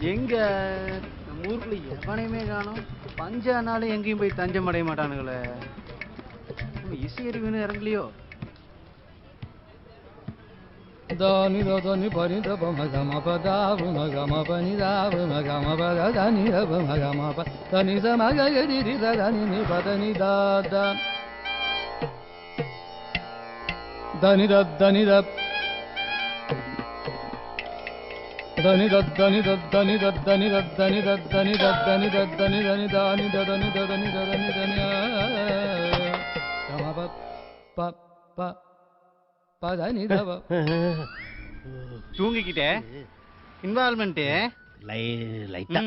எங்க நம்ம ஊருக்குள்ள எவனையுமே காணும். பஞ்சானாலும் எங்கேயும் போய் தஞ்சம் அடைய மாட்டானுங்களே. இசையறிவுன்னு இறங்கலையோ దని ద దని పని ద ప మ గ మ ప ద వ మ గ మ ప ని ద వ మ గ దని దద్దని దద్దని దద్దని దద్దని దద్దని దద్దని దద్దని దని దాని దదని దదని దదని దని గమ ప ప ప దని దవ தூங்கிக்கிட்டே இன்வால்மெண்ட்டு லை லைட்டா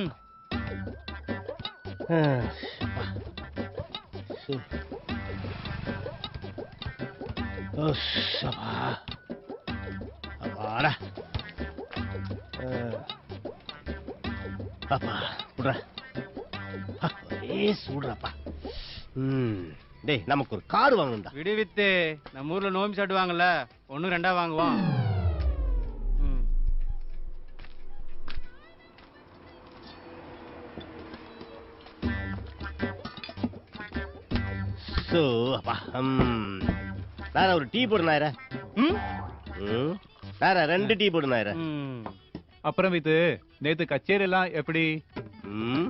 ஓ சபா அப்பாடா அப்பா விட்ற. ஒரே சூடுறாப்பா. ம் டேய் நமக்கு ஒரு கார் வாங்கணும்டா. விடுவித்து நம்ம ஊர்ல நோம்பி சாட்டுவாங்கல்ல ஒண்ணு ரெண்டா வாங்குவோம். ஸோ அப்பா ம். வேற ஒரு டீ போடு நாயரா. ம்? ம் வேற ரெண்டு டீ போடு நாயரா. ம். அப்புறம் இது நேத்து கச்சேரி எல்லாம் எப்படி? ம்.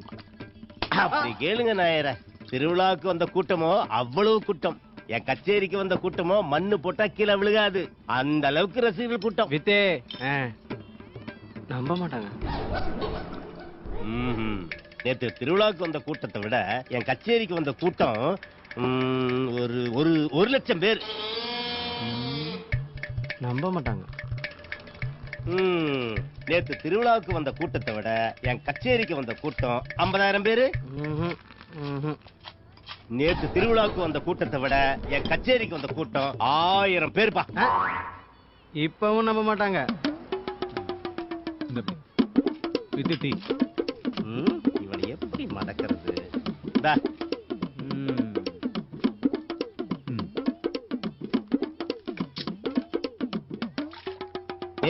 அப்படி கேளுங்க நாயர. திருவிழாவுக்கு வந்த கூட்டமோ அவ்வளவு கூட்டம். என் கச்சேரிக்கு வந்த கூட்டமோ மண்ணு போட்டா கீழே விழுகாது. அந்த அளவுக்கு ரசிகர்கள் கூட்டம். வித்தே. நம்ப மாட்டாங்க. ம்ஹும். நேத்து திருவிழாவுக்கு வந்த கூட்டத்தை விட என் கச்சேரிக்கு வந்த கூட்டம் ம், ஒரு ஒரு ஒரு லட்சம் பேர். நம்ப மாட்டாங்க. நேத்து திருவிழாவுக்கு வந்த கூட்டத்தை விட என் கச்சேரிக்கு வந்த கூட்டம் ஐம்பதாயிரம் பேரு. நேத்து திருவிழாவுக்கு வந்த கூட்டத்தை விட என் கச்சேரிக்கு வந்த கூட்டம் ஆயிரம் பேர்ப்பா. இப்பவும் நம்ப மாட்டாங்க. இந்த வித்து டீ. ம், இவனை எப்படி மடக்கிறது?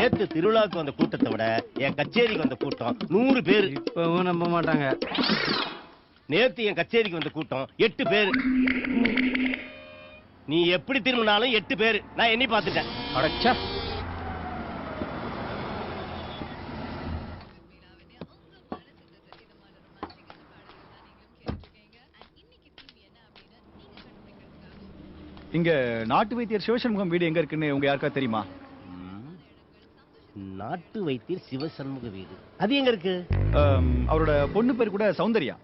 நேத்து திருவிழாவுக்கு வந்த கூட்டத்தை விட என் கச்சேரிக்கு வந்த கூட்டம் நூறு பேர். இப்பவும் நம்ப மாட்டாங்க. நேத்து என் கச்சேரிக்கு வந்த கூட்டம் எட்டு பேர். நீ எப்படி திரும்பினாலும் எட்டு பேர். நான் எண்ணி பார்த்துட்டேன். அடச்சா. இங்க நாட்டு வைத்தியர் சிவசண்முகம் வீடு எங்க இருக்குன்னு உங்க யாருக்கா தெரியுமா? நாட்டு வைத்தியர் சிவசண்முக வீடு. அது எங்க இருக்கு? அவரோட பொண்ணு பேர் கூட சௌந்தர்யா.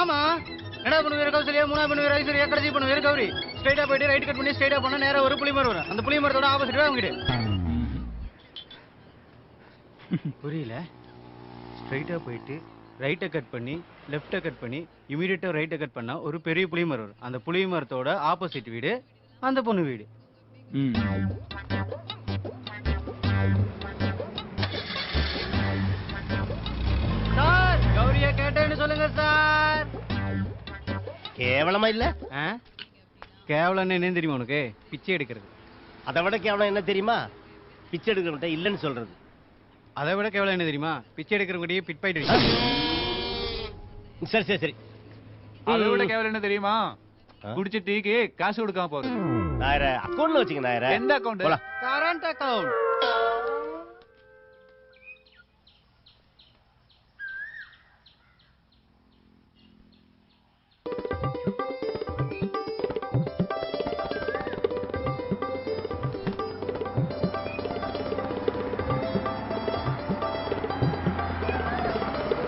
ஆமா. என்ன பண்ணு வேற கௌசல்யா? மூணா பண்ணு வேற ஐஸ்வர்யா? கடைசி பண்ணு வேற கௌரி ஸ்ட்ரைட்டா போயிட்டு ரைட் கட் பண்ணி ஸ்ட்ரைட்டா போனா நேரா ஒரு புளி மரம் வரும். அந்த புளி மரத்தோட ஆப்போசிட் அவங்க புரியல. ஸ்ட்ரைட்டா போயிட்டு ரைட்டை கட் பண்ணி லெஃப்ட்டை கட் பண்ணி இமீடியட்டா ரைட்டை கட் பண்ணா ஒரு பெரிய புளி மரம் வரும். அந்த புளி மரத்தோட ஆப்போசிட் வீடு அந்த பொண்ணு வீடு. கேட்டேன்னு சொல்லுங்க சார். கேவலமா இல்ல? ஆ? கேவலம் என்ன தெரியுமா உனக்கு? பிச்சை எடுக்கிறது. அதை விட கேவலம் என்ன தெரியுமா? பிச்சை எடுக்கிறவன்ட்ட இல்லைன்னு சொல்றது. அதை விட கேவலம் என்ன தெரியுமா? பிச்சை எடுக்கிறவங்கடியே பிட் பாயிட்டு சரி சரி சரி. அதை விட கேவலம் என்ன தெரியுமா? குடிச்ச டீக்கு காசு கொடுக்காம போகுது. நாயர அக்கௌண்ட்ல வச்சுக்க நாயர. எந்த அக்கௌண்ட் கரண்ட் அக்கவுண்ட்